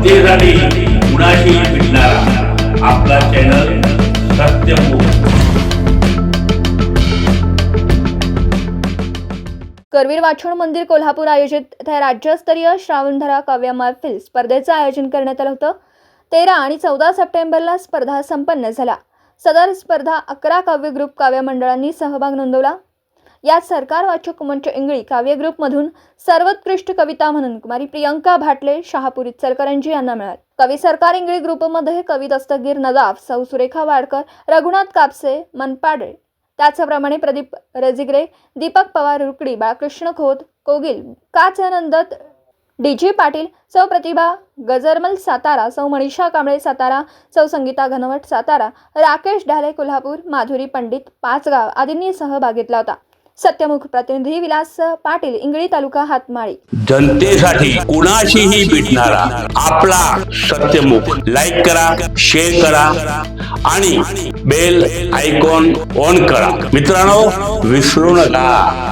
जनतेसाठी कुणाशी भेटणारा आपला चॅनल सत्यमुख करवीर वाछोड मंदिर कोल्हापूर आयोजित त्या राज्यस्तरीय श्रावणधरा काव्य महफिल स्पर्धेचं आयोजन करण्यात आलं होतं. तेरा आणि चौदा सप्टेंबरला स्पर्धा संपन्न झाल्या. सदर स्पर्धा अकरा काव्य ग्रुप काव्य मंडळांनी सहभाग नोंदवला. यात सरकारवाचक मंच इंगळी काव्यग्रुपमधून सर्वोत्कृष्ट कविता म्हणून कुमारी प्रियंका भाटले शहापूर इचलकरंजी यांना मिळाली. कवी सरकार इंगळी ग्रुपमध्ये कवी दस्तगीर नदाफ सौ सुरेखा वाडकर रघुनाथ कापसे मनपाडे. त्याचप्रमाणे प्रदीप रजिग्रे दीपक पवार रुकडी बाळकृष्ण खोत कोगिल काचानंदत डी जे पाटील सौ प्रतिभा गजरमल सातारा सौ मनीषा कांबळे सातारा सौ संगीता घनवट सातारा राकेश ढाले कोल्हापूर माधुरी पंडित पाचगाव आदींनी सहभाग घेतला होता. सत्यमुख प्रतिनिधी विलास पाटील इंगळी तालुका हातमाळी. जनतेसाठी कुणाशीही भेटणारा आपला सत्यमुख. लाईक करा शेअर करा आणि बेल आयकॉन ऑन करा. मित्रांनो विसरू नका.